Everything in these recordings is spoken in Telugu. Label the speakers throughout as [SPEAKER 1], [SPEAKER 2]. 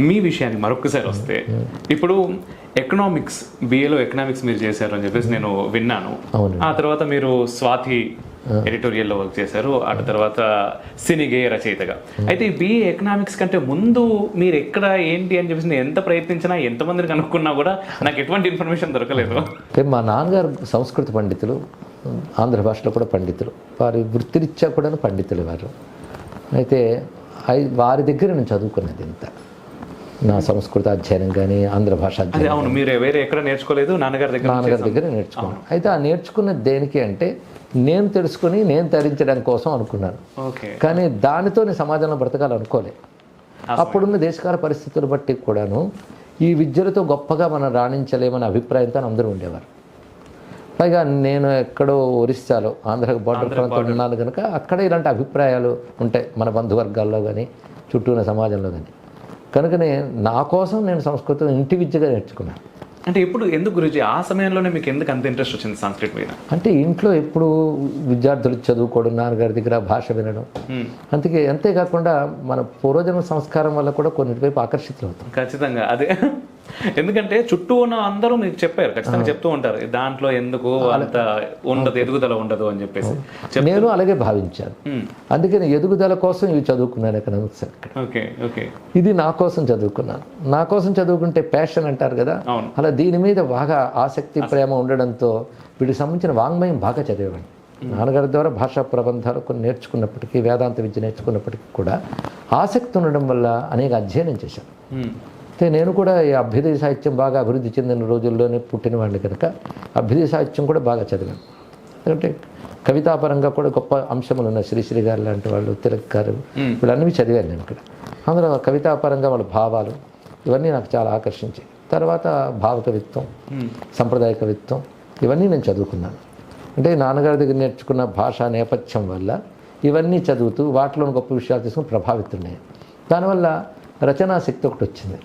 [SPEAKER 1] మీ విషయానికి మరొకసారి వస్తే ఇప్పుడు ఎకనామిక్స్ బిఏలో ఎకనామిక్స్ మీరు చేశారు అని చెప్పేసి నేను విన్నాను. ఆ తర్వాత మీరు స్వాతి ఎడిటోరియల్లో వర్క్ చేశారు ఆ. తర్వాత సినిగే రచయితగా. అయితే ఈ బిఏ ఎకనామిక్స్ కంటే ముందు మీరు ఎక్కడ ఏంటి అని చెప్పేసి నేను ఎంత ప్రయత్నించినా ఎంతమందిని కనుక్కున్నా కూడా నాకు ఎటువంటి ఇన్ఫర్మేషన్ దొరకలేదు.
[SPEAKER 2] అంటే మా నాన్నగారు సంస్కృత పండితులు ఆంధ్ర భాషలో కూడా పండితులు వారి వృత్తిరీత్యా కూడా పండితులు వారు. అయితే వారి దగ్గర నేను చదువుకున్నది ఇంత. నా సంస్కృత అధ్యయనం కానీ ఆంధ్ర భాష
[SPEAKER 1] అవును మీరు వేరే ఎక్కడ నేర్చుకోలేదు? నాన్నగారి దగ్గర
[SPEAKER 2] నాన్నగారి దగ్గర నేర్చుకున్నాను అయితే ఆ నేర్చుకున్నది దేనికి అంటే నేను తెలుసుకుని నేను తరించడం కోసం అనుకున్నాను. కానీ దానితో నేను సమాజంలో బ్రతకాలనుకోలే అప్పుడున్న దేశకాల పరిస్థితులు బట్టి కూడాను ఈ విద్యలతో గొప్పగా మనం రాణించలేమనే అభిప్రాయంతో అందరూ ఉండేవారు. పైగా నేను ఎక్కడో ఒరిస్సాలో ఆంధ్ర బార్డర్ ప్రాంతంలో ఉన్నాను కనుక అక్కడ ఇలాంటి అభిప్రాయాలు ఉంటాయి మన బంధువర్గాల్లో కానీ చుట్టూ ఉన్న సమాజంలో కానీ కనుకనే నా కోసం నేను సంస్కృతం ఇంటి విద్యగా నేర్చుకున్నాను.
[SPEAKER 1] అంటే ఇప్పుడు ఎందుకు గురించి ఆ సమయంలోనే మీకు ఎందుకు అంత ఇంట్రెస్ట్ వచ్చింది సంస్కృత్ మీద?
[SPEAKER 2] అంటే ఇంట్లో ఎప్పుడు విద్యార్థులు చదువుకోవడం నాన్నగారి దగ్గర భాష వినడం. అందుకే అంతేకాకుండా మన పూర్వజన్మ సంస్కారం వల్ల కూడా కొన్నిటివైపు ఆకర్షితులు అవుతాం
[SPEAKER 1] ఖచ్చితంగా అదే. ఎందుకంటే చుట్టూ ఉన్న అందరూ మీకు చెప్పారు ఖచ్చితంగా చెప్తూ ఉంటారు. దాంట్లో ఎందుకు అంత ఉండదు ఎదుగుదల ఉండదు అని చెప్పేసి చెప్-
[SPEAKER 2] నేను అలాగే భావించాను. అందుకని ఎదుగుదల కోసం ఇవి చదువుకున్నాను ఎకనామిక్స్ ఇక్కడ.
[SPEAKER 1] Okay okay.
[SPEAKER 2] ఇది నా కోసం చదువుకున్నాను. నా కోసం చదువుకుంటే ప్యాషన్ అంటారు కదా. అలా దీని మీద బాగా ఆసక్తి ప్రేమ ఉండడంతో వీటికి సంబంధించిన వాంగ్మయం బాగా చదివేవాడిని. నాన్నగారి ద్వారా భాషా ప్రబంధాలు కొన్ని నేర్చుకున్నప్పటికీ వేదాంత విద్య నేర్చుకున్నప్పటికీ కూడా ఆసక్తి ఉండడం వల్ల అనేక అధ్యయనం చేశాను. అయితే నేను కూడా ఈ అభ్యుదయ సాహిత్యం బాగా అభివృద్ధి చెందిన రోజుల్లోనే పుట్టిన వాడిని కనుక అభ్యుదయ సాహిత్యం కూడా బాగా చదివాను. ఎందుకంటే కవితాపరంగా కూడా గొప్ప అంశములు ఉన్నాయి శ్రీశ్రీ గారు లాంటి వాళ్ళు తిలక్ గారు వీళ్ళన్నీ చదివాను నేను ఇక్కడ. అందులో కవితాపరంగా వాళ్ళ భావాలు ఇవన్నీ నాకు చాలా ఆకర్షించాయి. తర్వాత భావ కవిత్వం సంప్రదాయ కవిత్వం ఇవన్నీ నేను చదువుకున్నాను. అంటే నాన్నగారి దగ్గర నేర్చుకున్న భాషా నేపథ్యం వల్ల ఇవన్నీ చదువుతూ వాటిలోని గొప్ప విషయాలు తీసుకుని ప్రభావితున్నాయి దానివల్ల రచనాశక్తి ఒకటి వచ్చింది.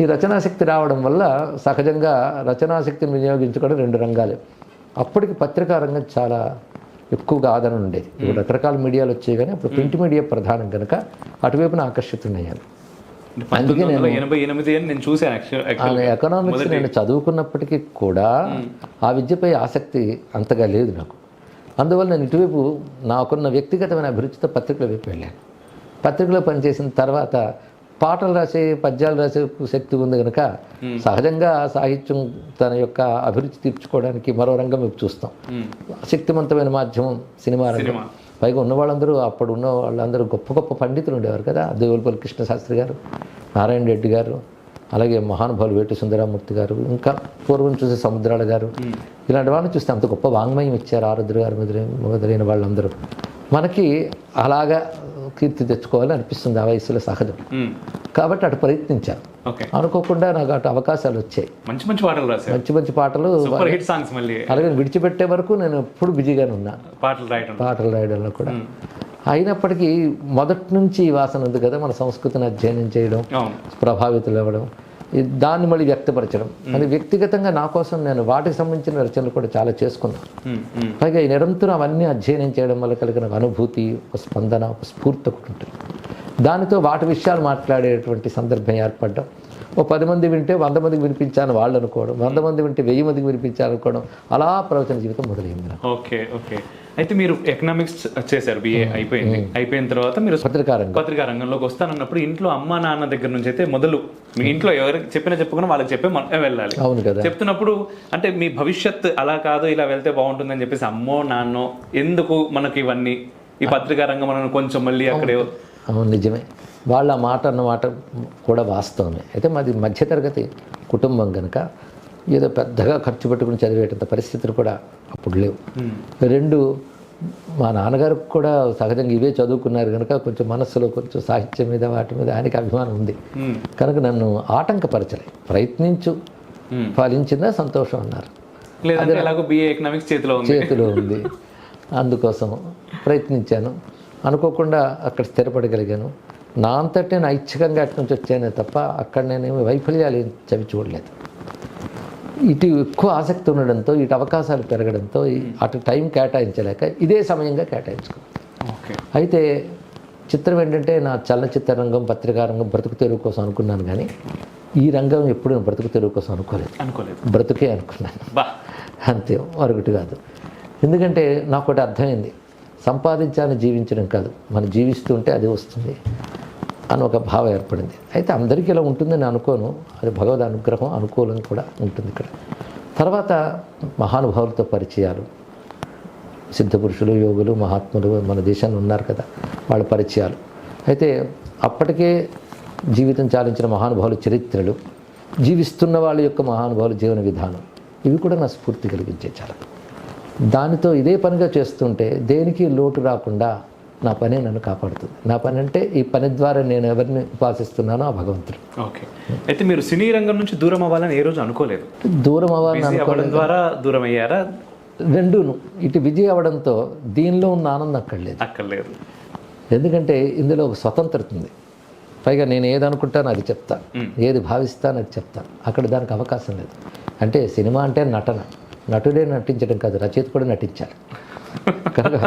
[SPEAKER 2] ఈ రచనాశక్తి రావడం వల్ల సహజంగా రచనాశక్తిని వినియోగించుకోవడం రెండు రంగాలు. అప్పటికి పత్రికా రంగం చాలా ఎక్కువగా ఆదరణ ఉండేది. ఇప్పుడు రకరకాల మీడియాలు వచ్చాయి కానీ అప్పుడు ప్రింట్ మీడియా ప్రధానం కనుక అటువైపున
[SPEAKER 1] ఎనిమిది అని నేను
[SPEAKER 2] ఆ ఎకనామిక్స్ నేను చదువుకున్నప్పటికీ కూడా ఆ విద్యపై ఆసక్తి అంతగా లేదు నాకు. అందువల్ల నేను ఇటువైపు నాకున్న వ్యక్తిగతమైన అభిరుచితో పత్రికల వైపు వెళ్ళాను. పత్రికలో పనిచేసిన తర్వాత పాటలు రాసే పద్యాలు రాసే శక్తి ఉంది కనుక సహజంగా సాహిత్యం తన యొక్క అభిరుచి తీర్చుకోవడానికి మరో రంగం వైపు చూస్తాం. శక్తివంతమైన మాధ్యమం సినిమా రంగం. పైగా ఉన్న వాళ్ళందరూ అప్పుడు ఉన్న వాళ్ళందరూ గొప్ప గొప్ప పండితులు ఉండేవారు కదా దేవులపల్లి కృష్ణశాస్త్రి గారు నారాయణ రెడ్డి గారు అలాగే మహానుభావులు వేటి సుందరామూర్తి గారు ఇంకా పూర్వం చూసే సముద్రాల గారు. ఇలాంటి వాళ్ళని చూస్తే అంత గొప్ప వాంగ్మయం ఇచ్చారు ఆరుద్ర గారు మొదలైన వాళ్ళందరూ. మనకి అలాగా కీర్తి తెచ్చుకోవాలని అనిపిస్తుంది ఆ వయసులో సహజం. కాబట్టి అటు ప్రయత్నించాను. అనుకోకుండా నాకు అటు అవకాశాలు వచ్చాయి.
[SPEAKER 1] మంచి మంచి పాటలు రాశారు.
[SPEAKER 2] మంచి మంచి పాటలు
[SPEAKER 1] సూపర్ హిట్ సాంగ్స్ మళ్ళీ.
[SPEAKER 2] అలాగే విడిచిపెట్టే వరకు నేను ఎప్పుడు బిజీగానే ఉన్నాను
[SPEAKER 1] పాటలు రాయటం.
[SPEAKER 2] పాటలు రాయడంలో కూడా. అయినప్పటికీ మొదటి నుంచి వాసన ఉంది కదా మన సంస్కృతిని అధ్యయనం చేయడం ప్రభావితులు అవ్వడం దాన్ని మళ్ళీ వ్యక్తపరచడం. అది వ్యక్తిగతంగా నా కోసం నేను వాటికి సంబంధించిన రచనలు కూడా చాలా చేసుకున్నాను. పైగా ఈ నిరంతరం అవన్నీ అధ్యయనం చేయడం వల్ల కలిగిన అనుభూతి ఒక స్పందన ఒక స్ఫూర్తి ఒకటి ఉంటుంది. దానితో వాటి విషయాలు మాట్లాడేటువంటి సందర్భం ఏర్పడడం ఓ పది మంది వింటే వంద మందికి వినిపించాలని వాళ్ళు అనుకోవడం వంద మంది వింటే వెయ్యి మందికి వినిపించాలనుకోవడం అలా ప్రవచన జీవితం మొదలైంది
[SPEAKER 1] ఓకే ఓకే. అయితే మీరు ఎకనామిక్స్ చేశారు బిఏ అయిపోయింది. అయిపోయిన తర్వాత మీరు
[SPEAKER 2] పత్రికారంగా.
[SPEAKER 1] పత్రికా రంగంలోకి వస్తానన్నప్పుడు ఇంట్లో అమ్మా నాన్న దగ్గర నుంచి అయితే మొదలు మీ ఇంట్లో ఎవరికి చెప్పినా చెప్పుకున్నా వాళ్ళకి చెప్పే మనం వెళ్ళాలి.
[SPEAKER 2] అవును కదా.
[SPEAKER 1] చెప్తున్నప్పుడు అంటే మీ భవిష్యత్ అలా కాదు ఇలా వెళ్తే బాగుంటుందని చెప్పేసి అమ్మో నాన్నో ఎందుకు మనకి ఇవన్నీ? ఈ పత్రికా రంగం మనం కొంచెం మళ్ళీ అక్కడే
[SPEAKER 2] అవును నిజమే. వాళ్ళ మాట అన్న మాట కూడా వాస్తవమే. అయితే మాది మధ్యతరగతి కుటుంబం కనుక ఏదో పెద్దగా ఖర్చు పెట్టుకుని చదివేటంత పరిస్థితులు కూడా అప్పుడు లేవు. రెండు మా నాన్నగారికి కూడా సహజంగా ఇవే చదువుకున్నారు కనుక కొంచెం మనస్సులో కొంచెం సాహిత్యం మీద వాటి మీద ఆయనకి అభిమానం ఉంది.
[SPEAKER 1] ఉమ్,
[SPEAKER 2] కనుక నన్ను ఆటంకపరచలే. ప్రయత్నించు.
[SPEAKER 1] ఉమ్.
[SPEAKER 2] ఫలించిందా సంతోషం అన్నారు.
[SPEAKER 1] చేతిలో ఉంది.
[SPEAKER 2] అందుకోసం ప్రయత్నించాను. అనుకోకుండా అక్కడ స్థిరపడగలిగాను. నా అంతటి నేను ఐచ్ఛికంగా అటు నుంచి వచ్చానే తప్ప అక్కడ నేనేమి వైఫల్యాలు ఏం చవి చూడలేదు. ఇటు ఎక్కువ ఆసక్తి ఉండడంతో ఇటు అవకాశాలు పెరగడంతో అటు టైం కేటాయించలేక ఇదే సమయంగా కేటాయించుకున్నాను
[SPEAKER 1] ఓకే.
[SPEAKER 2] అయితే చిత్రం ఏంటంటే నా చలనచిత్ర రంగం పత్రికా రంగం బ్రతుకు తెరువు కోసం అనుకున్నాను కానీ ఈ రంగం ఎప్పుడు నేను బ్రతుకు తెరువు కోసం అనుకోలేదు.
[SPEAKER 1] అనుకోలేదు.
[SPEAKER 2] బ్రతుకే అనుకున్నాను.
[SPEAKER 1] బా.
[SPEAKER 2] అంతే మరొకటి కాదు. ఎందుకంటే నాకు ఒకటి అర్థమైంది. సంపాదించాలని జీవించడం కాదు. మనం జీవిస్తుంటే అది వస్తుంది. అని ఒక భావం ఏర్పడింది. అయితే అందరికీ ఇలా ఉంటుందని అనుకోను. అది భగవద్ అనుగ్రహం అనుకూలం కూడా ఉంటుంది ఇక్కడ. తర్వాత మహానుభావులతో పరిచయాలు. సిద్ధపురుషులు యోగులు మహాత్ములు మన దేశంలో ఉన్నారు కదా వాళ్ళ పరిచయాలు. అయితే అప్పటికే జీవితం చాలించిన మహానుభావుల చరిత్రలు జీవిస్తున్న వాళ్ళ యొక్క మహానుభావుల జీవన విధానం ఇవి కూడా నా స్ఫూర్తి కలిగించే చాలా. దానితో ఇదే పనిగా చేస్తుంటే దేనికి లోటు రాకుండా నా పనే నన్ను కాపాడుతుంది. నా పని అంటే ఈ పని ద్వారా నేను ఎవరిని ఉపాసిస్తున్నానో ఆ భగవంతుడు.
[SPEAKER 1] ఓకే. అయితే మీరు సినీ రంగం నుంచి దూరం అవ్వాలని ఏ రోజు అనుకోలేదు?
[SPEAKER 2] దూరం అవ్వాలని
[SPEAKER 1] అవ్వడం ద్వారా దూరం అయ్యారా
[SPEAKER 2] రెండును. ఇటు విజయ్ అవ్వడంతో దీనిలో ఉన్న ఆనందం అక్కడ లేదు
[SPEAKER 1] అక్కర్లేదు.
[SPEAKER 2] ఎందుకంటే ఇందులో ఒక స్వతంత్రత ఉంది. పైగా నేను ఏది అనుకుంటానో అది చెప్తాను ఏది భావిస్తానో అది చెప్తాను అక్కడ దానికి అవకాశం లేదు. అంటే సినిమా అంటే నటన. నటుడే నటించడం కాదు రచయిత కూడా నటించాలి. కనుక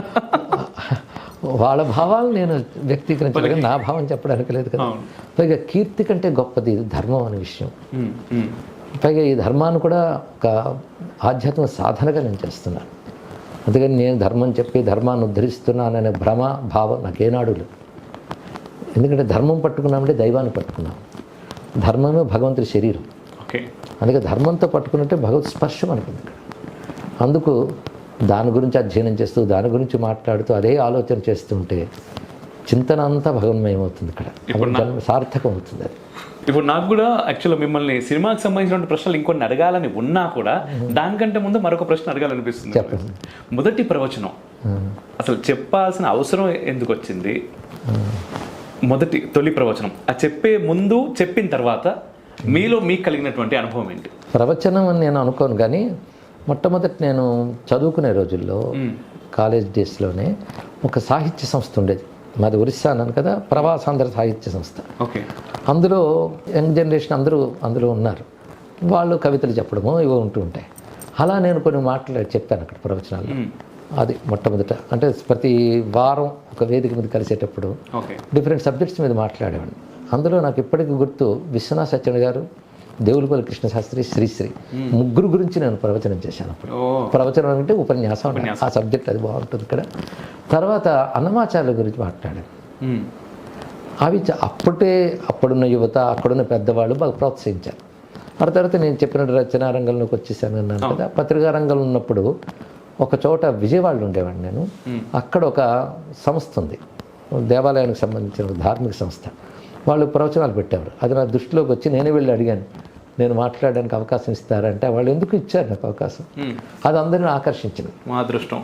[SPEAKER 2] వాళ్ళ భావాలు నేను వ్యక్తీకరించాలి నా భావం చెప్పడానికి లేదు కదా. పైగా కీర్తి కంటే గొప్పది ధర్మం అనే విషయం. పైగా ఈ ధర్మాన్ని కూడా ఒక ఆధ్యాత్మిక సాధనగా నేను చేస్తున్నాను. అందుకని నేను ధర్మం చెప్పి ధర్మాన్ని ఉద్ధరిస్తున్నాననే భ్రమ భావం నాకేనాడు లేదు. ఎందుకంటే ధర్మం పట్టుకున్నామంటే దైవాన్ని పట్టుకున్నాం. ధర్మమే భగవంతుడి శరీరం.
[SPEAKER 1] ఓకే.
[SPEAKER 2] అందుకే ధర్మంతో పట్టుకున్నట్టే భగవత్ స్పర్శ ఇక్కడ అందుకు దాని గురించి అధ్యయనం చేస్తూ దాని గురించి మాట్లాడుతూ అదే ఆలోచన చేస్తుంటే చింతన అంతా భగవన్మయం అవుతుంది ఇక్కడ సార్థకం అవుతుంది అది.
[SPEAKER 1] ఇప్పుడు నాకు కూడా యాక్చువల్గా మిమ్మల్ని సినిమాకి సంబంధించిన ప్రశ్నలు ఇంకొన్ని అడగాలని ఉన్నా కూడా దానికంటే ముందు మరొక ప్రశ్న అడగాలనిపిస్తుంది.
[SPEAKER 2] చెప్పండి.
[SPEAKER 1] మొదటి ప్రవచనం. అసలు చెప్పాల్సిన అవసరం ఎందుకు వచ్చింది? మొదటి తొలి ప్రవచనం. ఆ చెప్పే ముందు చెప్పిన తర్వాత మీలో మీకు కలిగినటువంటి అనుభవం ఏంటి?
[SPEAKER 2] ప్రవచనం అని నేను అనుకోను కానీ మొట్టమొదటి నేను చదువుకునే రోజుల్లో కాలేజ్ డేస్లోనే ఒక సాహిత్య సంస్థ ఉండేది. మాది ఒరిస్సా అన్నాను కదా ప్రవాసాంధ్ర సాహిత్య సంస్థ.
[SPEAKER 1] ఓకే.
[SPEAKER 2] అందులో యంగ్ జనరేషన్ అందరూ అందులో ఉన్నారు. వాళ్ళు కవితలు చెప్పడము ఇవి ఉంటూ ఉంటాయి. అలా నేను కొన్ని మాటలు చెప్పాను అక్కడ ప్రవచనాలు అది మొట్టమొదట. అంటే ప్రతి వారం ఒక వేదిక మీద కలిసేటప్పుడు డిఫరెంట్ సబ్జెక్ట్స్ మీద మాట్లాడేవాడిని. అందులో నాకు ఇప్పటికీ గుర్తు విశ్వనాథ్ సత్యన్ గారు దేవులపల్లి కృష్ణశాస్త్రి శ్రీశ్రీ ముగ్గురు గురించి నేను ప్రవచనం చేశాను అప్పుడు. ప్రవచనం అంటే ఉపన్యాసం. ఆ సబ్జెక్ట్ అది బాగుంటుంది ఇక్కడ. తర్వాత అన్నమాచార్యుల గురించి మాట్లాడాను. అవి అప్పుడే అప్పుడున్న యువత అక్కడున్న పెద్దవాళ్ళు బాగా ప్రోత్సహించారు. ఆ తర్వాత నేను చెప్పిన రచనా రంగంలోకి వచ్చేసాను అన్నాను కదా. పత్రికా రంగంలో ఉన్నప్పుడు ఒక చోట విజయవాడలో ఉండేవాడిని నేను. అక్కడ ఒక సంస్థ ఉంది. దేవాలయానికి సంబంధించిన ఒక ధార్మిక సంస్థ. వాళ్ళు ప్రవచనాలు పెట్టేవారు. అది నా దృష్టిలోకి వచ్చి నేనే వెళ్ళి అడిగాను. నేను మాట్లాడడానికి అవకాశం ఇస్తారంటే వాళ్ళు ఎందుకు ఇచ్చారు నాకు అవకాశం. అది అందరిని ఆకర్షించింది.
[SPEAKER 1] మా అదృష్టం.